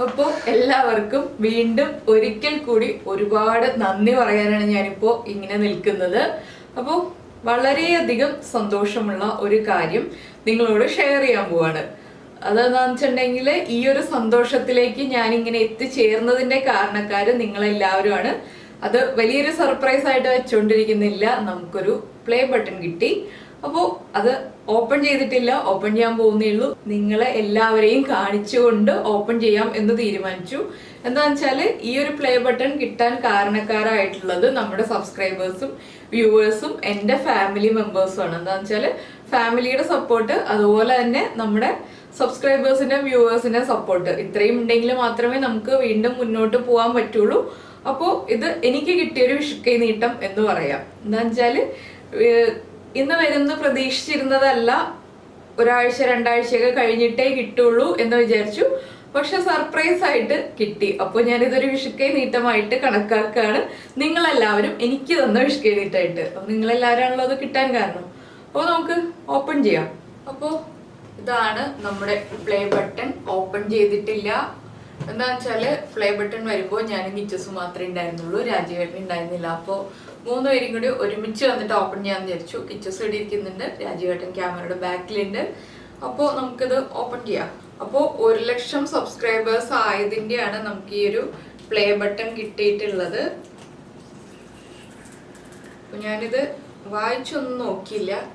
അപ്പോൾ എല്ലാവർക്കും വീണ്ടും ഒരിക്കൽ കൂടി ഒരുപാട് നന്ദി പറയാനാണ് ഞാനിപ്പോ ഇങ്ങനെ നിൽക്കുന്നത്. അപ്പോൾ വളരെയധികം സന്തോഷമുള്ള ഒരു കാര്യം നിങ്ങളോട് ഷെയർ ചെയ്യാൻ പോവാണ്. അതെന്താണെന്ന് വെച്ചിട്ടുണ്ടെങ്കിൽ ഈ ഒരു സന്തോഷത്തിലേക്ക് ഞാൻ ഇങ്ങനെ എത്തിച്ചേർന്നതിന്റെ കാരണക്കാര് നിങ്ങളെല്ലാവരുമാണ്. അത് വലിയൊരു സർപ്രൈസ് ആയിട്ട് വെച്ചുകൊണ്ടിരിക്കുന്നില്ല നമുക്കൊരു പ്ലേ ബട്ടൺ കിട്ടി. അപ്പോൾ അത് ഓപ്പൺ ചെയ്തിട്ടില്ല ഓപ്പൺ ചെയ്യാൻ പോകുന്നേ ഉള്ളൂ. നിങ്ങളെ എല്ലാവരെയും കാണിച്ചുകൊണ്ട് ഓപ്പൺ ചെയ്യാം എന്ന് തീരുമാനിച്ചു. എന്താണെന്ന് വെച്ചാൽ ഈ ഒരു പ്ലേ ബട്ടൺ കിട്ടാൻ കാരണക്കാരായിട്ടുള്ളത് നമ്മുടെ സബ്സ്ക്രൈബേഴ്സും വ്യൂവേഴ്സും എന്റെ ഫാമിലി മെമ്പേഴ്സും ആണ്. എന്താണെന്ന് വെച്ചാൽ ഫാമിലിയുടെ സപ്പോർട്ട് അതുപോലെ തന്നെ നമ്മുടെ സബ്സ്ക്രൈബേഴ്സിന്റെ വ്യൂവേഴ്സിന്റെ സപ്പോർട്ട് ഇത്രയും ഉണ്ടെങ്കിൽ മാത്രമേ നമുക്ക് വീണ്ടും മുന്നോട്ട് പോകാൻ പറ്റുള്ളൂ. അപ്പോൾ ഇത് എനിക്ക് കിട്ടിയൊരു വിഷുക്കൈ നീട്ടം എന്ന് പറയാം. എന്താ വെച്ചാൽ ഏഹ് ഇന്ന് വരുന്ന പ്രതീക്ഷിച്ചിരുന്നതല്ല. ഒരാഴ്ച രണ്ടാഴ്ചയൊക്കെ കഴിഞ്ഞിട്ടേ കിട്ടുള്ളൂ എന്ന് വിചാരിച്ചു. പക്ഷെ സർപ്രൈസ് ആയിട്ട് കിട്ടി. അപ്പോൾ ഞാനിതൊരു വിഷുക്കൈ നീട്ടമായിട്ട് കണക്കാക്കുകയാണ്. നിങ്ങളെല്ലാവരും എനിക്ക് തന്ന വിഷുക്കൈ നീട്ടായിട്ട് അപ്പം നിങ്ങളെല്ലാവരാണല്ലോ അത് കിട്ടാൻ കാരണം. അപ്പോൾ നമുക്ക് ഓപ്പൺ ചെയ്യാം. അപ്പോൾ ഇതാണ് നമ്മുടെ പ്ലേ ബട്ടൺ ഓപ്പൺ ചെയ്തിട്ടില്ല. എന്താ വെച്ചാൽ പ്ലേ ബട്ടൺ വരുമ്പോൾ ഞാൻ നിച്ചസ് മാത്രമേ ഉണ്ടായിരുന്നുള്ളൂ. രാജീവേട്ടൻ ഉണ്ടായിരുന്നില്ല. അപ്പോൾ മൂന്ന് പേരും കൂടി ഒരുമിച്ച് വന്നിട്ട് ഓപ്പൺ ചെയ്യാൻ വിചാരിച്ചു. കിച്ചസ് ഇവിടെ ഇരിക്കുന്നുണ്ട്. രാജീവേട്ടൻ ക്യാമറയുടെ ബാക്കിലുണ്ട്. അപ്പോൾ നമുക്കിത് ഓപ്പൺ ചെയ്യാം. അപ്പോൾ ഒരു ലക്ഷം സബ്സ്ക്രൈബേഴ്സ് ആയതിന്റെയാണ് നമുക്ക് ഈ ഒരു പ്ലേ ബട്ടൺ കിട്ടിയിട്ടുള്ളത്. ഞാനിത് വായിച്ചൊന്നും നോക്കിയില്ല.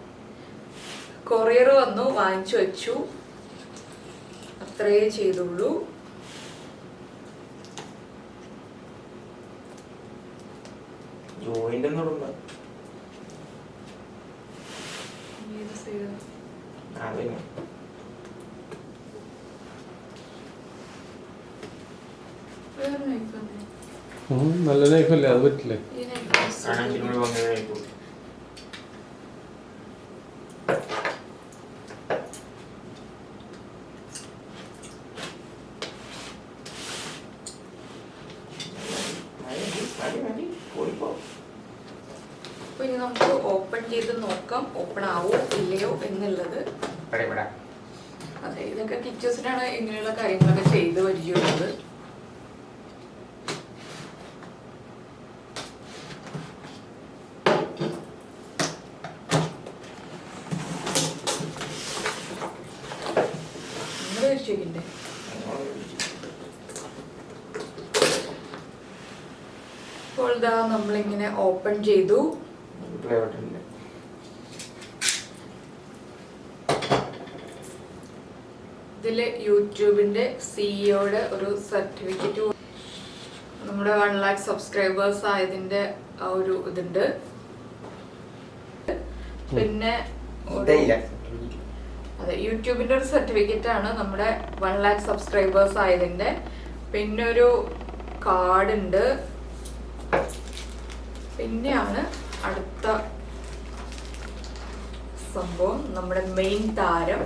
കൊറിയർ വന്നു വാങ്ങിച്ചു വെച്ചു. അത്രയേ ചെയ്തുള്ളൂ. ജോയിന്റ് side ആ? അതന്നെ. നല്ല ലൈഫല്ലേ അത് പറ്റില്ലേ ഈ knife ആണെങ്കിൽ ആ ഇവിടെ വന്നതായിരിക്കും. മതി, മതി, മതി. പോയിപ്പോ. അപ്പൊ ഇനി നമുക്ക് ഓപ്പൺ ചെയ്ത് നോക്കാം. ഓപ്പൺ ആവോ ഇല്ലയോ എന്നുള്ളത്. അതെ ഇതൊക്കെ കിച്ചസിനാണ് ഇങ്ങനെയുള്ള കാര്യങ്ങളൊക്കെ ചെയ്ത് വരികയുള്ളത്. അപ്പോൾ ഇതാ നമ്മളിങ്ങനെ ഓപ്പൺ ചെയ്തു. Button ഇല്ല. ഇതിൽ യൂട്യൂബിന്റെ സിഇഒയുടെ ഒരു സർട്ടിഫിക്കറ്റ് നമ്മുടെ വൺ ലാക്ക് സബ്സ്ക്രൈബേഴ്സ് ആയതിന്റെ ആ ഒരു ഇതുണ്ട് പിന്നെ. അതെ യൂട്യൂബിന്റെ ഒരു സർട്ടിഫിക്കറ്റ് ആണ് നമ്മുടെ വൺ ലാക്ക് സബ്സ്ക്രൈബേഴ്സ് ആയതിന്റെ പിന്നെ ഒരു കാർഡ് ഉണ്ട് പിന്നെയാണ് അടുത്ത സംഭവം നമ്മുടെ മെയിൻ താരം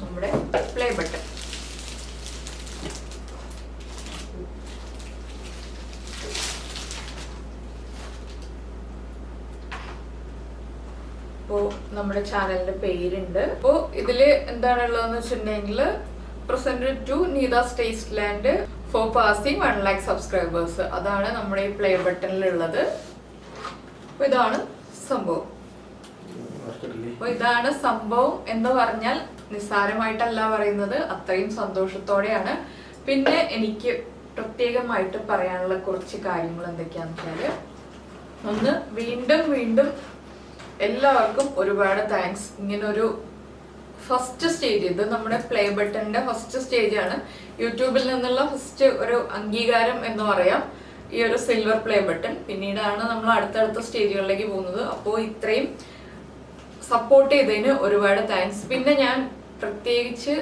നമ്മുടെ പ്ലേ ബട്ടൺ അപ്പോ നമ്മുടെ ചാനലിന്റെ പേരുണ്ട്. അപ്പോ ഇതിൽ എന്താണുള്ളതെന്ന് വെച്ചിട്ടുണ്ടെങ്കിൽ presented to Neetha's taste land for passing one lakh subscribers അതാണ് നമ്മുടെ ഈ പ്ലേ ബട്ടണിലുള്ളത് അപ്പൊ ഇതാണ് സംഭവം? അപ്പൊ ഇതാണ് സംഭവം എന്ന് പറഞ്ഞാൽ നിസ്സാരമായിട്ടല്ല പറയുന്നത് അത്രയും സന്തോഷത്തോടെയാണ്. പിന്നെ എനിക്ക് പ്രത്യേകമായിട്ട് പറയാനുള്ള കുറച്ച് കാര്യങ്ങൾ എന്തൊക്കെയാന്ന് വെച്ചാൽ ഒന്ന് വീണ്ടും വീണ്ടും എല്ലാവർക്കും ഒരുപാട് താങ്ക്സ് ഇങ്ങനൊരു ഫസ്റ്റ് സ്റ്റേജ് ഇത് നമ്മുടെ പ്ലേ ബട്ടന്റെ ഫസ്റ്റ് സ്റ്റേജ് ആണ്. യൂട്യൂബിൽ നിന്നുള്ള ഫസ്റ്റ് ഒരു അംഗീകാരം എന്ന് പറയാം. ഈ ഒരു സിൽവർ പ്ലേ ബട്ടൺ പിന്നീടാണ് നമ്മൾ അടുത്തടുത്ത സ്റ്റേജുകളിലേക്ക് പോകുന്നത്. അപ്പോൾ ഇത്രയും സപ്പോർട്ട് ചെയ്തതിന് ഒരുപാട് താങ്ക്സ് പിന്നെ ഞാൻ പ്രത്യേകിച്ച്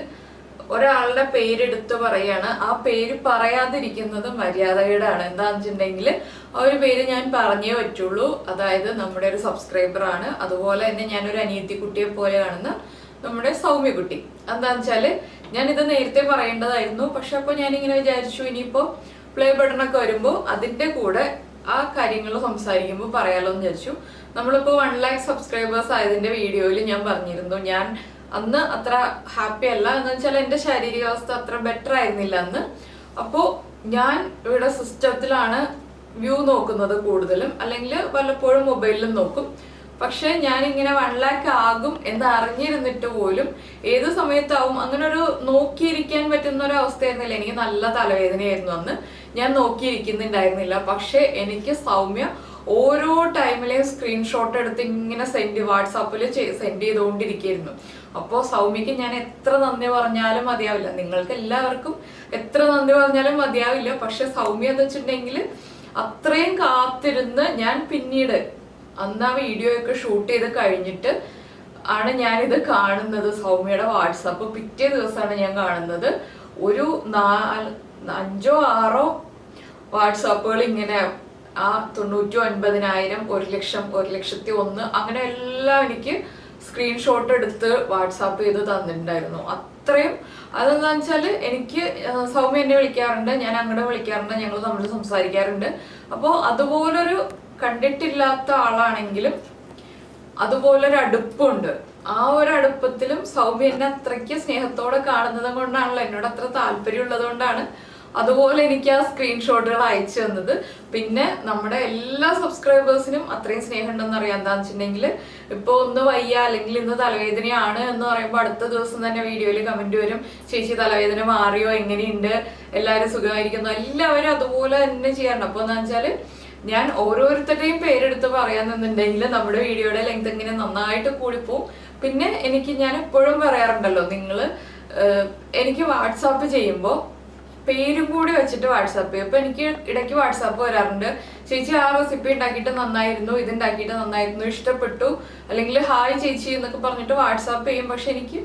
ഒരാളുടെ പേരെടുത്ത് പറയാണ്. ആ പേര് പറയാതിരിക്കുന്നത് മര്യാദകേടാണ്. എന്താണെന്ന് വെച്ചിട്ടുണ്ടെങ്കിൽ ആ ഒരു പേര് ഞാൻ പറഞ്ഞേ പറ്റുള്ളൂ. അതായത് നമ്മുടെ ഒരു സബ്സ്ക്രൈബർ ആണ്. അതുപോലെ തന്നെ ഞാനൊരു അനിയത്തി കുട്ടിയെ പോലെ കാണുന്ന നമ്മുടെ സൗമ്യകുട്ടി എന്താണെന്ന് വെച്ചാൽ ഞാൻ ഇത് നേരത്തെ പറയേണ്ടതായിരുന്നു. പക്ഷെ അപ്പോൾ ഞാൻ ഇങ്ങനെ വിചാരിച്ചു ഇനിയിപ്പോ പ്ലേ ബട്ടൺ ഒക്കെ വരുമ്പോൾ അതിന്റെ കൂടെ ആ കാര്യങ്ങൾ സംസാരിക്കുമ്പോൾ പറയാലോ എന്ന് വിചാരിച്ചു. നമ്മളിപ്പോൾ വൺ ലാക്ക് സബ്സ്ക്രൈബേഴ്സ് ആയതിന്റെ വീഡിയോയിൽ ഞാൻ പറഞ്ഞിരുന്നു. ഞാൻ അന്ന് അത്ര ഹാപ്പി അല്ല. എന്ന് വെച്ചാൽ എന്റെ ശാരീരികാവസ്ഥ അത്ര ബെറ്റർ ആയിരുന്നില്ല അന്ന്. അപ്പോൾ ഞാൻ ഇവിടെ സിസ്റ്റത്തിലാണ് വ്യൂ നോക്കുന്നത് കൂടുതലും. അല്ലെങ്കിൽ വല്ലപ്പോഴും മൊബൈലിലും നോക്കും. പക്ഷെ ഞാൻ ഇങ്ങനെ വൺ ലാക്ക് ആകും എന്ന് അറിഞ്ഞിരുന്നിട്ട് പോലും ഏത് സമയത്താവും അങ്ങനെ ഒരു നോക്കിയിരിക്കാൻ പറ്റുന്ന ഒരു അവസ്ഥയായിരുന്നില്ല എനിക്ക് നല്ല തലവേദനയായിരുന്നു അന്ന്. ഞാൻ നോക്കിയിരിക്കുന്നുണ്ടായിരുന്നില്ല. പക്ഷെ എനിക്ക് സൗമ്യ ഓരോ ടൈമിലെയും സ്ക്രീൻഷോട്ട് എടുത്ത് ഇങ്ങനെ സെൻഡ് വാട്സാപ്പിൽ സെൻഡ് ചെയ്തുകൊണ്ടിരിക്കുകയായിരുന്നു അപ്പോൾ സൗമ്യക്ക് ഞാൻ എത്ര നന്ദി പറഞ്ഞാലും മതിയാവില്ല. നിങ്ങൾക്ക് എല്ലാവർക്കും എത്ര നന്ദി പറഞ്ഞാലും മതിയാവില്ല. പക്ഷെ സൗമ്യ എന്ന് വെച്ചിട്ടുണ്ടെങ്കിൽ അത്രയും കാത്തിരുന്ന് ഞാൻ പിന്നീട് അന്ന് ആ വീഡിയോ ഒക്കെ ഷൂട്ട് ചെയ്ത് കഴിഞ്ഞിട്ട് ആണ് ഞാനിത് കാണുന്നത് സൗമ്യയുടെ വാട്സാപ്പ് പിറ്റേ ദിവസമാണ് ഞാൻ കാണുന്നത്. ഒരു അഞ്ചോ ആറോ വാട്സാപ്പുകൾ ഇങ്ങനെ ആ തൊണ്ണൂറ്റി ഒൻപതിനായിരം ഒരു ലക്ഷം ഒരു ലക്ഷത്തി ഒന്ന് അങ്ങനെ എല്ലാം എനിക്ക് സ്ക്രീൻഷോട്ട് എടുത്ത് വാട്സാപ്പ് ചെയ്ത് തന്നിട്ടുണ്ടായിരുന്നു. അത്രയും അതെന്താ വെച്ചാൽ എനിക്ക് സൗമ്യ എന്നെ വിളിക്കാറുണ്ട് ഞാൻ അങ്ങോട്ട് വിളിക്കാറുണ്ട് ഞങ്ങൾ തമ്മിൽ സംസാരിക്കാറുണ്ട്. അപ്പോൾ അതുപോലൊരു കണ്ടിട്ടില്ലാത്ത ആളാണെങ്കിലും അതുപോലൊരു അടുപ്പുണ്ട്. ആ ഒരു അടുപ്പത്തിലും സൗമ്യ എന്നെ അത്രയ്ക്ക് സ്നേഹത്തോടെ കാണുന്നത് കൊണ്ടാണല്ലോ എന്നോട് അത്ര താല്പര്യമുള്ളത് കൊണ്ടാണ് അതുപോലെ എനിക്ക് ആ സ്ക്രീൻഷോട്ടുകൾ അയച്ചു തന്നത്. പിന്നെ നമ്മുടെ എല്ലാ സബ്സ്ക്രൈബേഴ്സിനും അത്രയും സ്നേഹം ഉണ്ടെന്ന് അറിയാം. എന്താണെന്ന് വെച്ചിട്ടുണ്ടെങ്കിൽ ഇപ്പോൾ ഒന്ന് വയ്യ അല്ലെങ്കിൽ ഇന്ന് തലവേദനയാണ് എന്ന് പറയുമ്പോൾ അടുത്ത ദിവസം തന്നെ വീഡിയോയിൽ കമന്റ് വരും. ചേച്ചി തലവേദന മാറിയോ? എങ്ങനെയുണ്ട്? എല്ലാവരും സുഖമായിരിക്കുന്നു? എല്ലാവരും അതുപോലെ തന്നെ ചെയ്യാറുണ്ട്. അപ്പോൾ എന്താ വെച്ചാൽ ഞാൻ ഓരോരുത്തരുടെയും പേരെടുത്ത് പറയാൻ നിന്നുണ്ടെങ്കിൽ നമ്മുടെ വീഡിയോയുടെ ലെങ്ത് ഇങ്ങനെ നന്നായിട്ട് കൂടിപ്പോവും. പിന്നെ എനിക്ക് ഞാൻ എപ്പോഴും പറയാറുണ്ടല്ലോ നിങ്ങൾ എനിക്ക് വാട്സാപ്പ് ചെയ്യുമ്പോൾ പേരും കൂടി വെച്ചിട്ട് വാട്സാപ്പ് അപ്പൊ എനിക്ക് ഇടയ്ക്ക് വാട്സാപ്പ് വരാറുണ്ട്. ചേച്ചി ആ റെസിപ്പി ഉണ്ടാക്കിയിട്ട് നന്നായിരുന്നു ഇത് ഉണ്ടാക്കിയിട്ട് നന്നായിരുന്നു ഇഷ്ടപ്പെട്ടു. അല്ലെങ്കിൽ ഹായ് ചേച്ചി എന്നൊക്കെ പറഞ്ഞിട്ട് വാട്സാപ്പ് ചെയ്യും. പക്ഷെ എനിക്ക്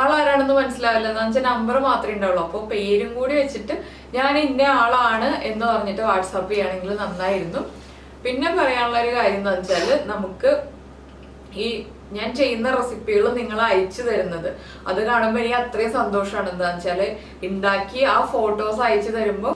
ആളാരാണെന്ന് മനസ്സിലാവില്ല. എന്ന് വെച്ചാൽ നമ്പർ മാത്രമേ ഉണ്ടാവുള്ളൂ. അപ്പോൾ പേരും കൂടി വെച്ചിട്ട് ഞാൻ ഇന്ന ആളാണ് എന്ന് പറഞ്ഞിട്ട് വാട്സാപ്പ് ചെയ്യുകയാണെങ്കിൽ നന്നായിരുന്നു. പിന്നെ പറയാനുള്ള ഒരു കാര്യം എന്ന് വെച്ചാൽ നമുക്ക് ഈ ഞാൻ ചെയ്യുന്ന റെസിപ്പികൾ നിങ്ങൾ അയച്ചു തരുന്നത്. അത് കാണുമ്പോൾ എനിക്ക് അത്രയും സന്തോഷമാണ്. എന്താണെന്ന് വെച്ചാൽ ഉണ്ടാക്കി ആ ഫോട്ടോസ് അയച്ചു തരുമ്പോൾ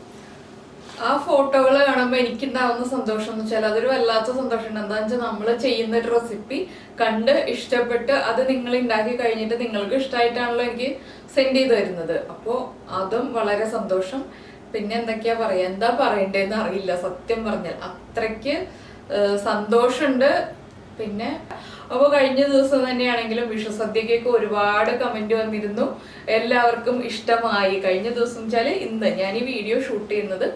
ആ ഫോട്ടോകൾ കാണുമ്പോൾ എനിക്കുണ്ടാവുന്ന സന്തോഷം എന്ന് വെച്ചാൽ അതൊരു വല്ലാത്ത സന്തോഷം ഉണ്ട് എന്താണെന്ന് വെച്ചാൽ നമ്മൾ ചെയ്യുന്ന ഒരു റെസിപ്പി കണ്ട് ഇഷ്ടപ്പെട്ട് അത് നിങ്ങൾ ഉണ്ടാക്കി കഴിഞ്ഞിട്ട് നിങ്ങൾക്ക് ഇഷ്ടമായിട്ടാണല്ലോ എനിക്ക് സെൻഡ് ചെയ്ത് തരുന്നത്. അപ്പോൾ അതും വളരെ സന്തോഷം. പിന്നെ എന്തൊക്കെയാ പറയാ? എന്താ പറയണ്ടേന്ന് അറിയില്ല സത്യം പറഞ്ഞാൽ. അത്രയ്ക്ക് സന്തോഷമുണ്ട് പിന്നെ അപ്പോൾ കഴിഞ്ഞ ദിവസം തന്നെയാണെങ്കിലും വിഷുസദ്യക്കൊക്കെ ഒരുപാട് കമന്റ് വന്നിരുന്നു. എല്ലാവർക്കും ഇഷ്ടമായി. കഴിഞ്ഞ ദിവസം വെച്ചാൽ ഇന്ന് ഞാൻ ഈ വീഡിയോ ഷൂട്ട് ചെയ്യുന്നത്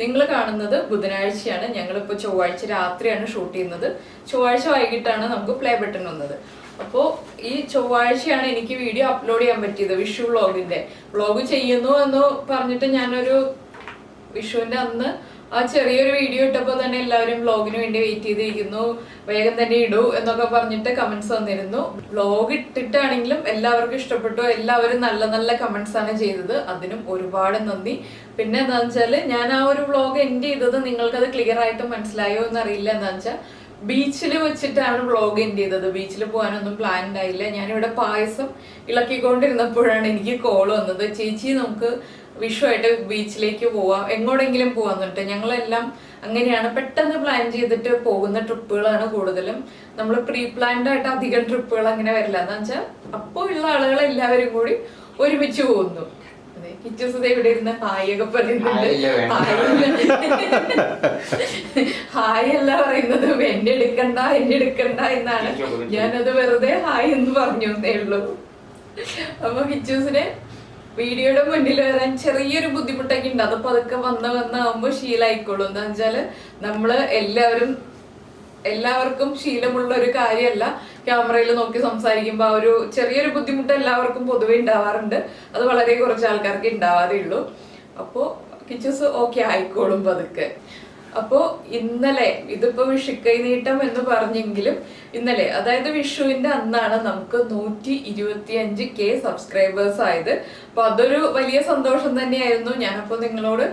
നിങ്ങൾ കാണുന്നത് ബുധനാഴ്ചയാണ്. ഞങ്ങളിപ്പോൾ ചൊവ്വാഴ്ച രാത്രിയാണ് ഷൂട്ട് ചെയ്യുന്നത്. ചൊവ്വാഴ്ച വൈകിട്ടാണ് നമുക്ക് പ്ലേ ബട്ടൺ വന്നത്. അപ്പോൾ ഈ ചൊവ്വാഴ്ചയാണ് എനിക്ക് വീഡിയോ അപ്ലോഡ് ചെയ്യാൻ പറ്റിയത് വിഷു വ്ളോഗിന്റെ വ്ളോഗ് ചെയ്യുന്നു എന്ന് പറഞ്ഞിട്ട് ഞാനൊരു വിഷുവിന്റെ അന്ന് ആ ചെറിയൊരു വീഡിയോ ഇട്ടപ്പോൾ തന്നെ എല്ലാവരും വ്ളോഗിന് വേണ്ടി വെയിറ്റ് ചെയ്തിരിക്കുന്നു. വേഗം തന്നെ ഇടൂ എന്നൊക്കെ പറഞ്ഞിട്ട് കമന്റ്സ് വന്നിരുന്നു. വ്ളോഗ് ഇട്ടിട്ടാണെങ്കിലും എല്ലാവർക്കും ഇഷ്ടപ്പെട്ടു. എല്ലാവരും നല്ല നല്ല കമന്റ്സ് ആണ് ചെയ്തത്. അതിനും ഒരുപാട് നന്ദി. പിന്നെ എന്താണെന്ന് വെച്ചാൽ ഞാൻ ആ ഒരു വ്ളോഗ് എൻഡ് ചെയ്തത് നിങ്ങൾക്കത് ക്ലിയർ ആയിട്ട് മനസ്സിലായോ എന്നറിയില്ല എന്താണെന്ന് വെച്ചാൽ ബീച്ചിൽ വെച്ചിട്ടാണ് വ്ളോഗ് എൻഡ് ചെയ്തത്. ബീച്ചിൽ പോകാനൊന്നും പ്ലാൻ ഉണ്ടായില്ല. ഞാനിവിടെ പായസം ഇളക്കിക്കൊണ്ടിരുന്നപ്പോഴാണ് എനിക്ക് കോൾ വന്നത്. ചേച്ചി നമുക്ക് വിഷുവായിട്ട് ബീച്ചിലേക്ക് പോവാം. എങ്ങോടെങ്കിലും പോവാന്നിട്ട് ഞങ്ങളെല്ലാം അങ്ങനെയാണ് പെട്ടെന്ന് പ്ലാൻ ചെയ്തിട്ട് പോകുന്ന ട്രിപ്പുകളാണ് കൂടുതലും. നമ്മൾ പ്രീ പ്ലാൻഡ് ആയിട്ട് അധികം ട്രിപ്പുകൾ അങ്ങനെ വരില്ല. എന്ന് വെച്ചാൽ അപ്പോൾ ഉള്ള ആളുകൾ എല്ലാവരും കൂടി ഒരുമിച്ച് പോകുന്നു. അതെ കിച്ചൂസ് ദേ ഇവിടെ ഇരുന്ന് ഹായ് പറയുന്നുണ്ട് ഹായ് അല്ല പറയുന്നത്. എന്നെ എടുക്കണ്ട എന്നെ എടുക്കണ്ട എന്നാണ്. ഞാനത് വെറുതെ ഹായ് എന്ന് പറഞ്ഞു എന്നേ ഉള്ളൂ. അപ്പൊ കിച്ചൂസിന് വീഡിയോയുടെ മുന്നിൽ വരാൻ ചെറിയൊരു ബുദ്ധിമുട്ടൊക്കെ ഉണ്ട്. അത് അതൊക്കെ വന്ന് വന്നാകുമ്പോ ശീലായിക്കോളൂ. എന്താ വെച്ചാൽ നമ്മൾ എല്ലാവരും എല്ലാവർക്കും ശീലമുള്ള ഒരു കാര്യമല്ല. ക്യാമറയിൽ നോക്കി സംസാരിക്കുമ്പോൾ ആ ഒരു ചെറിയൊരു ബുദ്ധിമുട്ട് എല്ലാവർക്കും പൊതുവെ ഉണ്ടാവാറുണ്ട്. അത് വളരെ കുറച്ച് ആൾക്കാർക്ക് ഉണ്ടാവാതെ ഉള്ളൂ. അപ്പോൾ കിച്ചസ് ഓക്കെ ആയിക്കോളും പതുക്കെ. അപ്പോ ഇന്നലെ ഇതിപ്പോ വിഷുക്കൈ നീട്ടം എന്ന് പറഞ്ഞെങ്കിലും ഇന്നലെ അതായത് വിഷുവിന്റെ അന്നാണ് നമുക്ക് നൂറ്റി ഇരുപത്തി അഞ്ച് കെ സബ്സ്ക്രൈബേഴ്സ് ആയത്. അപ്പൊ അതൊരു വലിയ സന്തോഷം തന്നെയായിരുന്നു. ഞാനപ്പോ നിങ്ങളോട്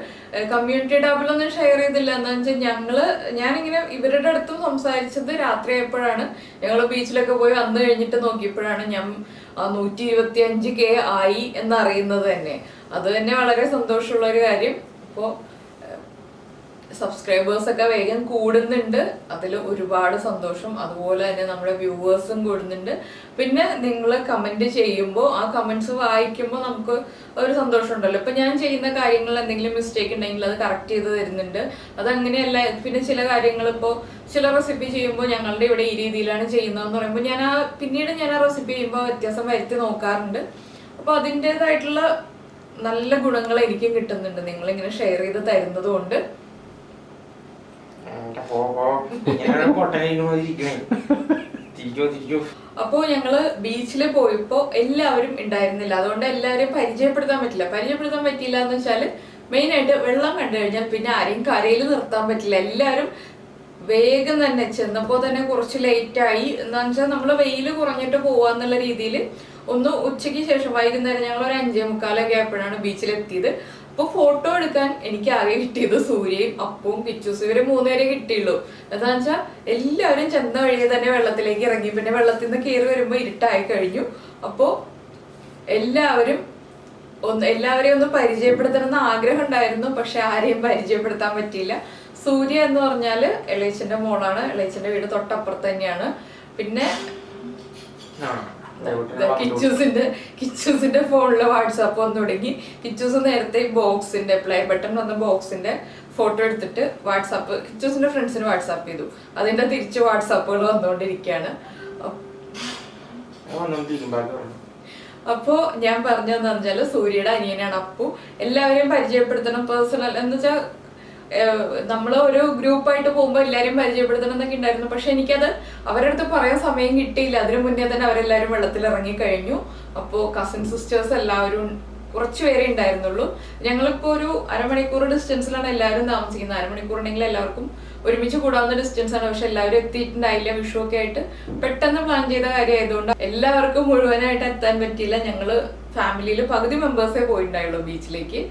കമ്മ്യൂണിറ്റി ടാബിലൊന്നും ഷെയർ ചെയ്തില്ല. എന്ന് വെച്ചാൽ ഞങ്ങൾ ഞാനിങ്ങനെ ഇവരുടെ അടുത്തും സംസാരിച്ചത് രാത്രി ആയപ്പോഴാണ്. ഞങ്ങൾ ബീച്ചിലൊക്കെ പോയി വന്നു കഴിഞ്ഞിട്ട് നോക്കിയപ്പോഴാണ് ഞാൻ നൂറ്റി ഇരുപത്തി അഞ്ച് കെ ആയി എന്നറിയുന്നത് തന്നെ. അത് തന്നെ വളരെ സന്തോഷമുള്ള ഒരു കാര്യം. അപ്പോൾ സബ്സ്ക്രൈബേഴ്സ് ഒക്കെ വേഗം കൂടുന്നുണ്ട്. അതിൽ ഒരുപാട് സന്തോഷം. അതുപോലെ തന്നെ നമ്മുടെ വ്യൂവേഴ്സും കൂടുന്നുണ്ട്. പിന്നെ നിങ്ങൾ കമന്റ് ചെയ്യുമ്പോൾ ആ കമന്റ്സ് വായിക്കുമ്പോൾ നമുക്ക് ഒരു സന്തോഷം ഉണ്ടല്ലോ. ഇപ്പൊ ഞാൻ ചെയ്യുന്ന കാര്യങ്ങളിൽ എന്തെങ്കിലും മിസ്റ്റേക്ക് ഉണ്ടെങ്കിൽ അത് കറക്റ്റ് ചെയ്ത് തരുന്നുണ്ട്. അതങ്ങനെയല്ല പിന്നെ ചില കാര്യങ്ങൾ ഇപ്പോൾ ചില റെസിപ്പി ചെയ്യുമ്പോൾ ഞങ്ങളുടെ ഇവിടെ ഈ രീതിയിലാണ് ചെയ്യുന്നതെന്ന് പറയുമ്പോൾ ഞാൻ ആ പിന്നീട് ഞാൻ ആ റെസിപ്പി ചെയ്യുമ്പോൾ വ്യത്യാസം വരുത്തി നോക്കാറുണ്ട്. അപ്പോൾ അതിന്റെതായിട്ടുള്ള നല്ല ഗുണങ്ങൾ എനിക്കും കിട്ടുന്നുണ്ട്. നിങ്ങളിങ്ങനെ ഷെയർ ചെയ്ത് തരുന്നത് കൊണ്ട് അപ്പോൾ ഞങ്ങൾ ബീച്ചിൽ പോയപ്പോ എല്ലാവരും ഉണ്ടായിരുന്നില്ല. അതുകൊണ്ട് എല്ലാവരെയും പരിചയപ്പെടുത്താൻ പറ്റില്ല. പരിചയപ്പെടുത്താൻ പറ്റില്ല എന്ന് വെച്ചാൽ മെയിൻ ആയിട്ട് വെള്ളം കണ്ടു കഴിഞ്ഞാൽ പിന്നെ ആരെയും കരയിൽ നിർത്താൻ പറ്റില്ല. എല്ലാവരും വേഗം തന്നെ ചെന്നപ്പോൾ തന്നെ കുറച്ച് ലേറ്റ് ആയി. എന്താണെന്ന് വെച്ചാൽ നമ്മൾ വെയിൽ കുറഞ്ഞിട്ട് പോവാന്നുള്ള രീതിയിൽ ഒന്ന് ഉച്ചയ്ക്ക് ശേഷം വൈകുന്നേരം ഞങ്ങൾ ഒരു അഞ്ചേ മുക്കാലൊക്കെ ആയപ്പോഴാണ് ബീച്ചിലെത്തിയത്. അപ്പോൾ ഫോട്ടോ എടുക്കാൻ എനിക്ക് ആകെ കിട്ടിയത് സൂര്യയും അപ്പവും പിച്ചൂസ്. ഇവരെ മൂന്നുപേരെ കിട്ടിയുള്ളൂ. എന്താണെന്ന് വെച്ചാൽ എല്ലാവരും ചെന്ന വഴിയെ തന്നെ വെള്ളത്തിലേക്ക് ഇറങ്ങി. പിന്നെ വെള്ളത്തിൽ നിന്ന് കയറി വരുമ്പോൾ ഇരുട്ടായി കഴിഞ്ഞു. അപ്പോൾ എല്ലാവരും ഒന്ന് എല്ലാവരെയും ഒന്ന് പരിചയപ്പെടുത്തണം എന്ന് ആഗ്രഹം ഉണ്ടായിരുന്നു. പക്ഷെ ആരെയും പരിചയപ്പെടുത്താൻ പറ്റിയില്ല. സൂര്യ എന്ന് പറഞ്ഞാൽ എളേച്ചന്റെ മോളാണ്. എളേച്ചന്റെ വീട് തൊട്ടപ്പുറത്ത് തന്നെയാണ്. പിന്നെ കിച്ചൂസിന്റെ കിച്ചൂസിന്റെ ഫോണിലെ വാട്സാപ്പ് വന്നു തുടങ്ങി. കിച്ചൂസ് നേരത്തെ ബോക്സിന്റെ പ്ലേ ബട്ടൺ വന്ന ബോക്സിന്റെ ഫോട്ടോ എടുത്തിട്ട് വാട്സാപ്പ് കിച്ചൂസിന്റെ ഫ്രണ്ട്സിന് വാട്സാപ്പ് ചെയ്തു. അതിന്റെ തിരിച്ച് വാട്സാപ്പുകൾ വന്നുകൊണ്ടിരിക്കുകയാണ്. അപ്പ് ഞാൻ പറഞ്ഞതെന്ന് പറഞ്ഞാൽ സൂര്യയുടെ അനിയനാണ് അപ്പു. എല്ലാവരെയും പരിചയപ്പെടുത്തണം പേഴ്സണൽ എന്ന് വെച്ചാൽ നമ്മൾ ഒരു ഗ്രൂപ്പായിട്ട് പോകുമ്പോൾ എല്ലാവരും പരിചയപ്പെടുത്തണം എന്നൊക്കെ ഉണ്ടായിരുന്നു. പക്ഷെ എനിക്കത് അവരുടെ അടുത്ത് പറയാൻ സമയം കിട്ടിയില്ല. അതിനു മുന്നേ തന്നെ അവരെല്ലാവരും വെള്ളത്തിൽ ഇറങ്ങി കഴിഞ്ഞു. അപ്പോൾ കസിൻ സിസ്റ്റേഴ്സ് എല്ലാവരും കുറച്ച് പേരെ ഉണ്ടായിരുന്നുള്ളൂ. ഞങ്ങളിപ്പോൾ ഒരു അരമണിക്കൂർ ഡിസ്റ്റൻസിലാണ് എല്ലാവരും താമസിക്കുന്നത്. അരമണിക്കൂർ ഉണ്ടെങ്കിൽ എല്ലാവർക്കും ഒരുമിച്ച് കൂടാവുന്ന ഡിസ്റ്റൻസ് ആണ്. പക്ഷെ എല്ലാവരും എത്തിയിട്ടുണ്ടായില്ല. വിഷു ഒക്കെ ആയിട്ട് പെട്ടെന്ന് പ്ലാൻ ചെയ്ത കാര്യമായതുകൊണ്ട് എല്ലാവർക്കും മുഴുവനായിട്ട് എത്താൻ പറ്റിയില്ല. ഞങ്ങൾ ഫാമിലിയിൽ പകുതി മെമ്പേഴ്സേ പോയിട്ടുണ്ടായുള്ളൂ ബീച്ചിലേക്ക്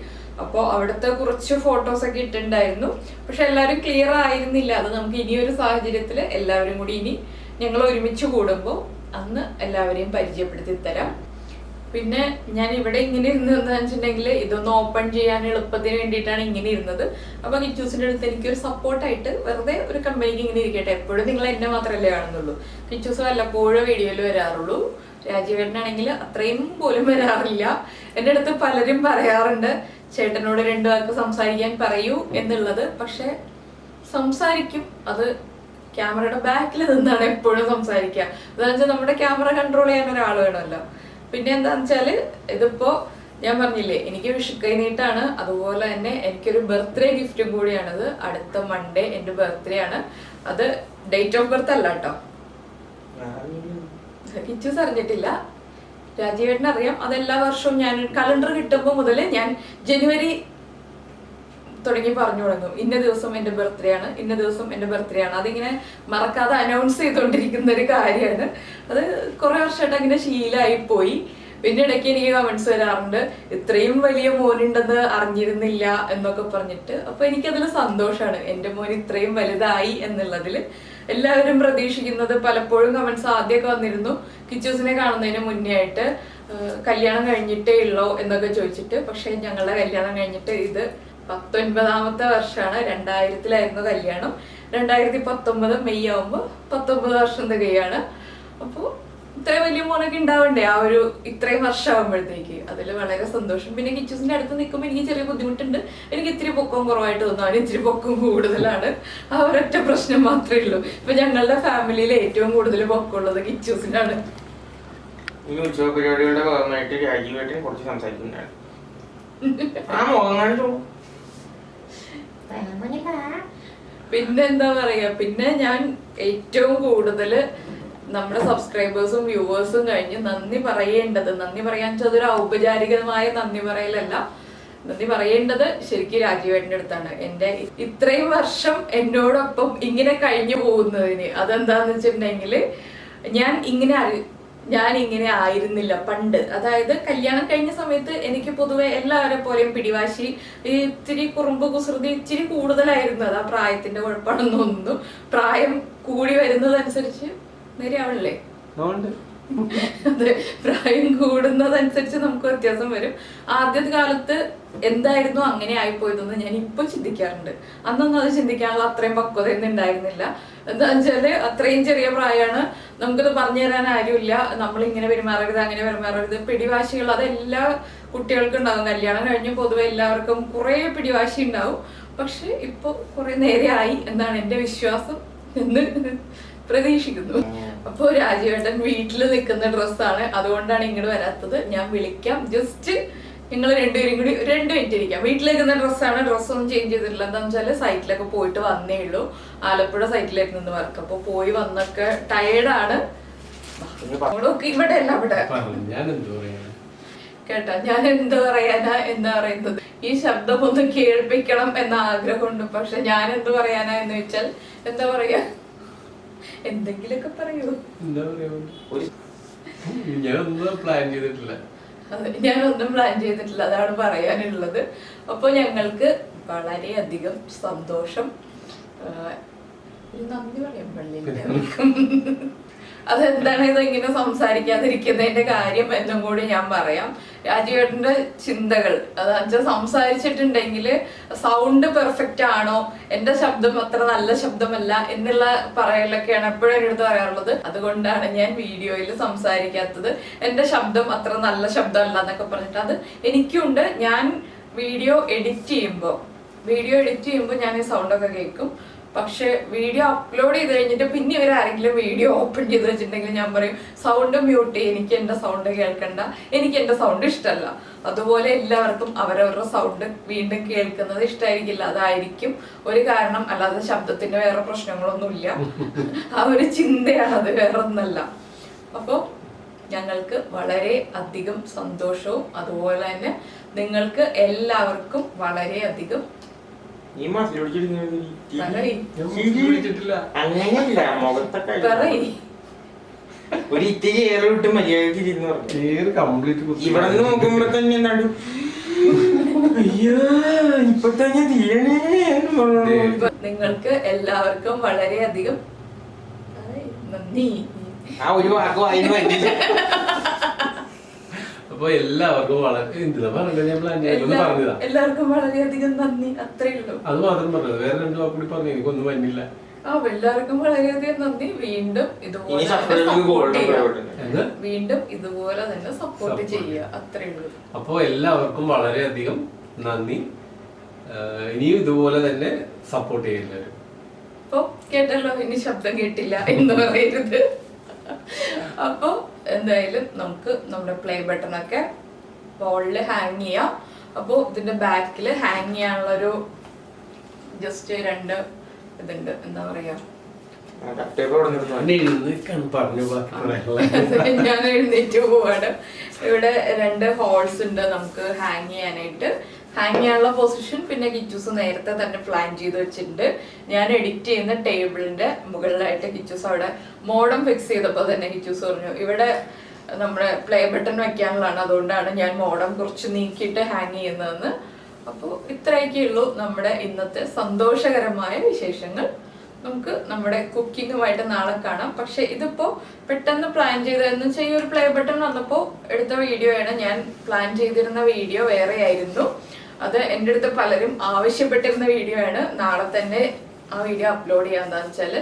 അപ്പോൾ അവിടുത്തെ കുറച്ച് ഫോട്ടോസ് ഒക്കെ ഇട്ടിട്ടുണ്ടായിരുന്നു. പക്ഷെ എല്ലാവരും ക്ലിയർ ആയിരുന്നില്ല. അത് നമുക്ക് ഇനിയൊരു സാഹചര്യത്തിൽ എല്ലാവരും കൂടി ഇനി ഞങ്ങൾ ഒരുമിച്ച് കൂടുമ്പോൾ അന്ന് എല്ലാവരെയും പരിചയപ്പെടുത്തി തരാം. പിന്നെ ഞാൻ ഇവിടെ ഇങ്ങനെ ഇരുന്നതെന്ന് വെച്ചിട്ടുണ്ടെങ്കിൽ ഇതൊന്ന് ഓപ്പൺ ചെയ്യാൻ എളുപ്പത്തിന് വേണ്ടിയിട്ടാണ് ഇങ്ങനെ ഇരുന്നത്. അപ്പൊ കിച്ചൂസിന്റെ അടുത്ത് എനിക്ക് എനിക്കൊരു സപ്പോർട്ടായിട്ട് വെറുതെ ഒരു കമ്പനിക്ക് ഇങ്ങനെ ഇരിക്കട്ടെ. എപ്പോഴും നിങ്ങൾ എന്നെ മാത്രമല്ലേ കാണുന്നുള്ളൂ. കിച്ചൂസ് വല്ലപ്പോഴും വീഡിയോയിൽ വരാറുള്ളൂ. രാജീവേട്ടനാണെങ്കിൽ അത്രയും പോലും വരാറില്ല. എന്റെ അടുത്ത് പലരും പറയാറുണ്ട് ചേട്ടനോട് രണ്ടു വാക്ക് സംസാരിക്കാൻ പറയൂ എന്നുള്ളത്. പക്ഷെ സംസാരിക്കും. അത് ക്യാമറയുടെ ബാക്കിൽ നിന്നാണ് എപ്പോഴും സംസാരിക്കുക. എന്താണെന്ന് വെച്ചാൽ നമ്മുടെ ക്യാമറ കൺട്രോൾ ചെയ്യാൻ ഒരാൾ വേണമല്ലോ. പിന്നെ എന്താന്ന് വെച്ചാൽ ഇതിപ്പോ ഞാൻ പറഞ്ഞില്ലേ എനിക്ക് വിഷുക്കൈ നീട്ടാണ് അതുപോലെ തന്നെ എനിക്കൊരു ബർത്ത്ഡേ ഗിഫ്റ്റും കൂടിയാണത്. അടുത്ത മൺഡേ എന്റെ ബർത്ത്ഡേ ആണ്. അത് ഡേറ്റ് ഓഫ് ബർത്ത് അല്ല കേട്ടോ. കിച്ചൂസ് അറിഞ്ഞിട്ടില്ല രാജീവേട്ടന് അറിയാം അതെല്ലാ വർഷവും ഞാൻ കലണ്ടർ കിട്ടുമ്പോൾ മുതൽ ഞാൻ ജനുവരി തുടങ്ങി പറഞ്ഞു തുടങ്ങും. ഇന്ന ദിവസം എന്റെ ബർത്ത്ഡേ ആണ് ഇന്ന ദിവസം എന്റെ ബർത്ത്ഡേ ആണ്. അതിങ്ങനെ മറക്കാതെ അനൗൺസ് ചെയ്തുകൊണ്ടിരിക്കുന്ന ഒരു കാര്യമാണ്. അത് കുറേ വർഷമായിട്ട് അങ്ങനെ ശീലമായി പോയി. പിന്നെ ഇടയ്ക്ക് എനിക്ക് കമൻസ് വരാറുണ്ട്. ഇത്രയും വലിയ മോനുണ്ടെന്ന് അറിഞ്ഞിരുന്നില്ല എന്നൊക്കെ പറഞ്ഞിട്ട്. അപ്പൊ എനിക്കതിൽ സന്തോഷമാണ് എന്റെ മോൻ ഇത്രയും വലുതായി എന്നുള്ളതിൽ എല്ലാവരും പ്രതീക്ഷിക്കുന്നത് പലപ്പോഴും കമന്റ്സ് ആദ്യമൊക്കെ വന്നിരുന്നു. കിച്ചൂസിനെ കാണുന്നതിന് മുന്നേ ആയിട്ട് കല്യാണം കഴിഞ്ഞിട്ടേ ഉള്ളോ എന്നൊക്കെ ചോദിച്ചിട്ട് പക്ഷെ ഞങ്ങളുടെ കല്യാണം കഴിഞ്ഞിട്ട് ഇത് പത്തൊൻപതാമത്തെ വർഷമാണ്. രണ്ടായിരത്തിലായിരുന്നു കല്യാണം. രണ്ടായിരത്തി പത്തൊമ്പത് മെയ് ആവുമ്പോൾ പത്തൊമ്പത് വർഷം തികയാണ്. അപ്പോൾ ഇത്രയും വലിയ മോനൊക്കെ ഉണ്ടാവണ്ടേ? ആ ഒരു ഇത്രയും വർഷം ആകുമ്പോഴത്തേക്ക് അതിൽ വളരെ സന്തോഷം. പിന്നെ കിച്ചൂസിന്റെ അടുത്ത് നിൽക്കുമ്പോൾ എനിക്ക് ചെറിയ ബുദ്ധിമുട്ടുണ്ട്. എനിക്ക് ഇത്തിരി പൊക്കം കുറവായിട്ട് തോന്നും അവന് ഇത്തിരി പൊക്കം കൂടുതലാണ്. ആ ഒരൊറ്റ പ്രശ്നം മാത്രമേ ഉള്ളൂ. ഇപ്പൊ ഞങ്ങളുടെ ഫാമിലിയിൽ ഏറ്റവും കൂടുതൽ പൊക്കമുള്ളത് കിച്ചൂസിനാണ്. ഈ ഉത്സവ പരിപാടികളുടെ ഭാഗമായിട്ട് രാജീവേട്ടൻ കുറച്ച് സംസാരിക്കുന്നുണ്ടാണ് ആ മുഖം കാണിച്ചോ പിന്നെ എന്താ പറയാ? പിന്നെ ഞാൻ ഏറ്റവും കൂടുതൽ നമ്മുടെ സബ്സ്ക്രൈബേഴ്സും വ്യൂവേഴ്സും കഴിഞ്ഞ് നന്ദി പറയേണ്ടത്. നന്ദി പറയാൻ വെച്ചാൽ അതൊരു ഔപചാരികമായ നന്ദി പറയലല്ല. നന്ദി പറയേണ്ടത് ശരിക്കും രാജീവേട്ടന്റെ അടുത്താണ്. എന്റെ ഇത്രയും വർഷം എന്നോടൊപ്പം ഇങ്ങനെ കഴിഞ്ഞു പോകുന്നതിന് അതെന്താന്ന് വെച്ചിട്ടുണ്ടെങ്കിൽ ഞാൻ ഇങ്ങനെ ഞാൻ ഇങ്ങനെ ആയിരുന്നില്ല പണ്ട്. അതായത് കല്യാണം കഴിഞ്ഞ സമയത്ത് എനിക്ക് പൊതുവെ എല്ലാവരെ പോലെയും പിടിവാശി ഇത്തിരി കുറുമ്പ് കുസൃതി ഇച്ചിരി കൂടുതലായിരുന്നു. അത് ആ പ്രായത്തിന്റെ കുഴപ്പമാണെന്ന് തോന്നുന്നു പ്രായം കൂടി വരുന്നതനുസരിച്ച് നേരെയാവണല്ലേ? അതെ പ്രായം കൂടുന്നതനുസരിച്ച് നമുക്ക് വ്യത്യാസം വരും. ആദ്യത്തെ കാലത്ത് എന്തായിരുന്നു അങ്ങനെ ആയിപ്പോയതെന്ന് ഞാൻ ഇപ്പൊ ചിന്തിക്കാറുണ്ട്. അന്നൊന്നും അത് ചിന്തിക്കാനുള്ള അത്രയും പക്വതയൊന്നും ഉണ്ടായിരുന്നില്ല. എന്താ വെച്ചാൽ അത്രയും ചെറിയ പ്രായമാണ് നമുക്കത് പറഞ്ഞു തരാൻ ആരുമില്ല. നമ്മൾ ഇങ്ങനെ പെരുമാറരുത് അങ്ങനെ പെരുമാറരുത്. പിടിവാശികൾ അതെല്ലാ കുട്ടികൾക്കും ഉണ്ടാകും. കല്യാണം കഴിഞ്ഞ് പൊതുവെ എല്ലാവർക്കും കുറെ പിടിവാശി ഉണ്ടാവും. പക്ഷെ ഇപ്പൊ കുറെ നേരെ ആയി എന്നാണ് എന്റെ വിശ്വാസം. എന്ന് പ്രതീക്ഷിക്കുന്നു. അപ്പൊ രാജീവേട്ടൻ വീട്ടിൽ നിൽക്കുന്ന ഡ്രസ്സാണ്. അതുകൊണ്ടാണ് ഇങ്ങോട്ട് വരാത്തത്. ഞാൻ വിളിക്കാം. ജസ്റ്റ് നിങ്ങൾ രണ്ടുപേരും കൂടി രണ്ട് മിനിറ്റ് ഇരിക്കാം. വീട്ടിൽ നിൽക്കുന്ന ഡ്രസ്സാണ്. ഡ്രസ്സൊന്നും ചേഞ്ച് ചെയ്തിട്ടില്ല. എന്താണെന്ന് വെച്ചാൽ സൈറ്റിലൊക്കെ പോയിട്ട് വന്നേ ഉള്ളൂ. ആലപ്പുഴ സൈറ്റിലേക്ക് നിന്ന് വർക്ക് അപ്പൊ പോയി വന്നൊക്കെ ടയേർഡാണ് ഇവിടെ അല്ല എന്ത് കേട്ടോ ഞാൻ എന്താ പറയാനാ എന്ന് പറയുന്നത്. ഈ ശബ്ദം ഒന്ന് കേൾപ്പിക്കണം എന്ന ആഗ്രഹമുണ്ട്. പക്ഷെ ഞാൻ എന്ത് പറയാനാ എന്ന് വെച്ചാൽ എന്താ പറയാ? എന്തെങ്കിലുമൊക്കെ പറയൂ. എന്താ പറയാ? ഒരു ഞാൻ ഒന്നും പ്ലാൻ ചെയ്തിട്ടില്ല. ഞാനൊന്നും പ്ലാൻ ചെയ്തിട്ടില്ല. അതാണ് പറയാനുള്ളത്. അപ്പോൾ ഞങ്ങൾക്ക് വളരെയധികം സന്തോഷം. ഒരു നന്ദി പറയാൻ പള്ളിയില്ല അതെന്താണ് ഇത് ഇങ്ങനെ സംസാരിക്കാതിരിക്കുന്നതിന്റെ കാര്യം എന്നും കൂടി ഞാൻ പറയാം. രാജീവേട്ടന്റെ ചിന്തകൾ അതെന്ന് സംസാരിച്ചിട്ടുണ്ടെങ്കിൽ സൗണ്ട് പെർഫെക്റ്റ് ആണോ എന്റെ ശബ്ദം അത്ര നല്ല ശബ്ദമല്ല എന്നുള്ള പറയലൊക്കെയാണ് എപ്പോഴും എന്റെ അടുത്ത് പറയാറുള്ളത്. അതുകൊണ്ടാണ് ഞാൻ വീഡിയോയിൽ സംസാരിക്കാത്തത്. എന്റെ ശബ്ദം അത്ര നല്ല ശബ്ദമല്ല എന്നൊക്കെ പറഞ്ഞിട്ട് അത് എനിക്കുണ്ട്. ഞാൻ വീഡിയോ എഡിറ്റ് ചെയ്യുമ്പോൾ വീഡിയോ എഡിറ്റ് ചെയ്യുമ്പോൾ ഞാൻ ഈ സൗണ്ടൊക്കെ കേൾക്കും. പക്ഷെ വീഡിയോ അപ്ലോഡ് ചെയ്ത് കഴിഞ്ഞിട്ട് പിന്നെ ഇവർ ആരെങ്കിലും വീഡിയോ ഓപ്പൺ ചെയ്ത് വെച്ചിട്ടുണ്ടെങ്കിൽ ഞാൻ പറയും സൗണ്ട് മ്യൂട്ട് ചെയ്യും എനിക്ക് എന്റെ സൗണ്ട് കേൾക്കണ്ട എനിക്ക് എന്റെ സൗണ്ട് ഇഷ്ടമല്ല അതുപോലെ എല്ലാവർക്കും അവരവരുടെ സൗണ്ട് വീണ്ടും കേൾക്കുന്നത് ഇഷ്ടമായിരിക്കില്ല അതായിരിക്കും ഒരു കാരണം. അല്ലാതെ ശബ്ദത്തിന്റെ വേറെ പ്രശ്നങ്ങളൊന്നുമില്ല. ആ ഒരു ചിന്തയാണ് അത് വേറെ ഒന്നല്ല അപ്പോൾ ഞങ്ങൾക്ക് വളരെ അധികം സന്തോഷവും അതുപോലെ തന്നെ നിങ്ങൾക്ക് എല്ലാവർക്കും വളരെയധികം ഈ മാസം വിളിച്ചിട്ടില്ല അങ്ങനെയല്ല മുഖത്തൊക്കെ ഒരു ഇത്തിരി ഏറെ വിട്ട് മര്യാദയ്ക്ക് ഇരുന്ന് പറഞ്ഞു കംപ്ലീറ്റ് ഇവിടെ നിന്ന് നോക്കുമ്പോ തന്നെ എന്താണ്? നിങ്ങൾക്ക് എല്ലാവർക്കും വളരെ അധികം നന്ദി ആ ഒരു വാക്ക് വായിന്ന് അപ്പൊ എല്ലാവർക്കും വളരെ എന്തിനാ പറഞ്ഞത്? ഞാൻ പ്ലാൻ ചെയ്തൊന്ന് എല്ലാ- പറഞ്ഞതാ. എല്ലാവർക്കും വളരെയധികം നന്ദി. അത്രേ ഉള്ളൂ. അത് മാത്രം പറഞ്ഞത്. വേറെ രണ്ടു വാക്ക് കൂടി പറഞ്ഞു എനിക്കൊന്നും വന്നില്ല. ആ എല്ലാവർക്കും വളരെയധികം നന്ദി. വീണ്ടും ഇതുപോലെ ചെയ്യുക. വീണ്ടും ഇതുപോലെ തന്നെ സപ്പോർട്ട് Support. ചെയ്യുക. അത്രേ ഉള്ളൂ. അപ്പോൾ എല്ലാവർക്കും വളരെയധികം നന്ദി. ഇനിയും ഇതുപോലെ തന്നെ സപ്പോർട്ട് ചെയ്യുന്നവരും അപ്പൊ കേട്ടല്ലോ ഇനി ശബ്ദം കേട്ടില്ല എന്ന് പറയരുത്. അപ്പൊ എന്തായാലും നമുക്ക് നമ്മുടെ പ്ലേ ബട്ടൺ ഒക്കെ വോളിൽ ഹാങ് ചെയ്യാം. അപ്പോൾ ഇതിന്റെ ബാക്കിൽ ഹാങ് ചെയ്യാനുള്ളൊരു ജസ്റ്റ് രണ്ട് ഇതുണ്ട്. എന്താ പറയുക ഞാൻ എഴുന്നേറ്റ് പോവാണ്. ഇവിടെ രണ്ട് ഹോൾസ് ഉണ്ട് നമുക്ക് ഹാങ് ചെയ്യാനായിട്ട്. ഹാങ് ചെയ്യാനുള്ള പൊസിഷൻ പിന്നെ കിച്ചൂസ് നേരത്തെ തന്നെ പ്ലാൻ ചെയ്ത് വെച്ചിട്ടുണ്ട്. ഞാൻ എഡിറ്റ് ചെയ്യുന്ന ടേബിളിന്റെ മുകളിലായിട്ട് കിച്ചൂസ് അവിടെ മോഡം ഫിക്സ് ചെയ്തപ്പോൾ തന്നെ കിച്ചൂസ് പറഞ്ഞു ഇവിടെ നമ്മുടെ പ്ലേ ബട്ടൺ വെക്കാനുള്ളതാണ്. അതുകൊണ്ടാണ് ഞാൻ മോഡം കുറച്ച് നീക്കിയിട്ട് ഹാങ് ചെയ്യുന്നതെന്ന്. അപ്പോൾ ഇത്രയൊക്കെ ഉള്ളൂ നമ്മുടെ ഇന്നത്തെ സന്തോഷകരമായ വിശേഷങ്ങൾ. നമുക്ക് നമ്മുടെ കുക്കിങ്ങുമായിട്ട് നാളെ കാണാം. പക്ഷെ ഇതിപ്പോ പെട്ടെന്ന് പ്ലാൻ ചെയ്തതെന്ന് വെച്ചാൽ ഈ ഒരു പ്ലേ ബട്ടൺ വന്നപ്പോൾ എടുത്ത വീഡിയോ ആണ്. ഞാൻ പ്ലാൻ ചെയ്തിരുന്ന വീഡിയോ വേറെ ആയിരുന്നു അത് എന്റെ അടുത്ത് പലരും ആവശ്യപ്പെട്ടിരുന്ന വീഡിയോ ആണ്. നാളെ തന്നെ ആ വീഡിയോ അപ്ലോഡ് ചെയ്യാന്ന് വെച്ചാൽ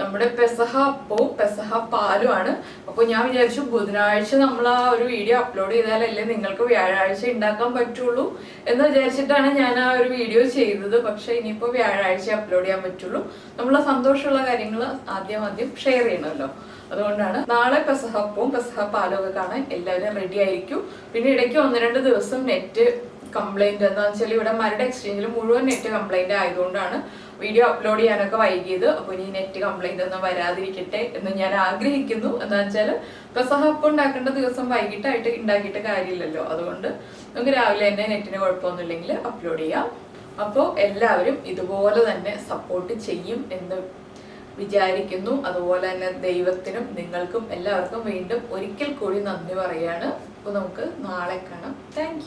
നമ്മുടെ പെസഹ അപ്പവും പെസഹ പാലുമാണ് അപ്പോൾ ഞാൻ വിചാരിച്ചു ബുധനാഴ്ച നമ്മൾ ആ ഒരു വീഡിയോ അപ്ലോഡ് ചെയ്താലല്ലേ നിങ്ങൾക്ക് വ്യാഴാഴ്ച ഉണ്ടാക്കാൻ പറ്റുള്ളൂ എന്ന് വിചാരിച്ചിട്ടാണ് ഞാൻ ആ ഒരു വീഡിയോ ചെയ്തത്. പക്ഷെ ഇനിയിപ്പോൾ വ്യാഴാഴ്ച അപ്ലോഡ് ചെയ്യാൻ പറ്റുള്ളൂ. നമ്മൾ സന്തോഷമുള്ള കാര്യങ്ങൾ ആദ്യം ആദ്യം ഷെയർ ചെയ്യണമല്ലോ. അതുകൊണ്ടാണ് നാളെ പെസഹ അപ്പവും പെസഹ പാലും ഒക്കെ കാണാൻ എല്ലാവരും റെഡി ആയിരിക്കും. പിന്നെ ഇടയ്ക്ക് ഒന്ന് രണ്ട് ദിവസം നെറ്റ് കംപ്ലൈന്റ് എന്താണെന്ന് വെച്ചാൽ ഇവിടെ മരുടെ എക്സ്ചേഞ്ചിൽ മുഴുവൻ നെറ്റ് കംപ്ലൈന്റ് ആയതുകൊണ്ടാണ് വീഡിയോ അപ്ലോഡ് ചെയ്യാനൊക്കെ വൈകിയത്. അപ്പോൾ ഇനി നെറ്റ് കംപ്ലൈന്റ് ഒന്നും വരാതിരിക്കട്ടെ എന്ന് ഞാൻ ആഗ്രഹിക്കുന്നു. എന്താണെന്ന് വെച്ചാൽ പെസഹ അപ്പം ഉണ്ടാക്കേണ്ട ദിവസം വൈകിട്ടായിട്ട് ഉണ്ടാക്കിയിട്ട് കാര്യമില്ലല്ലോ. അതുകൊണ്ട് നമുക്ക് രാവിലെ തന്നെ നെറ്റിന് കുഴപ്പമൊന്നുമില്ലെങ്കിൽ അപ്ലോഡ് ചെയ്യാം. അപ്പോൾ എല്ലാവരും ഇതുപോലെ തന്നെ സപ്പോർട്ട് ചെയ്യും എന്ന് വിചാരിക്കുന്നു. അതുപോലെ തന്നെ ദൈവത്തിനും നിങ്ങൾക്കും എല്ലാവർക്കും വീണ്ടും ഒരിക്കൽ കൂടി നന്ദി പറയാണ്. അപ്പോൾ നമുക്ക് നാളെ കാണാം. താങ്ക്